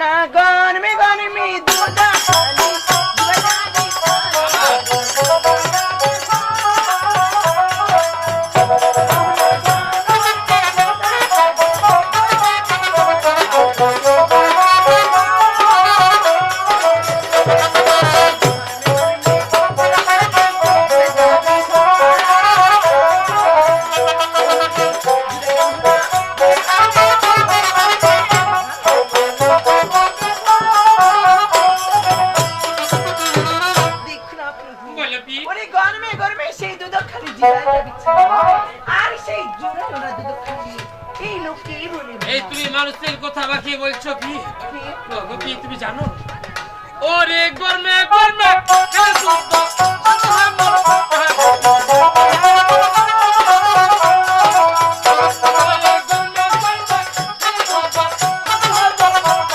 না গরমে গরমে দুধ আপনি ওরে গরমে গরমে সেই দুধ খালি আর সেই জোড়া ওরা দুধ খালি এই লোককে বলে এই তুমি মানুষের কথা বাকি বলছো কি তুমি জানো? ওরে গরমে গরমে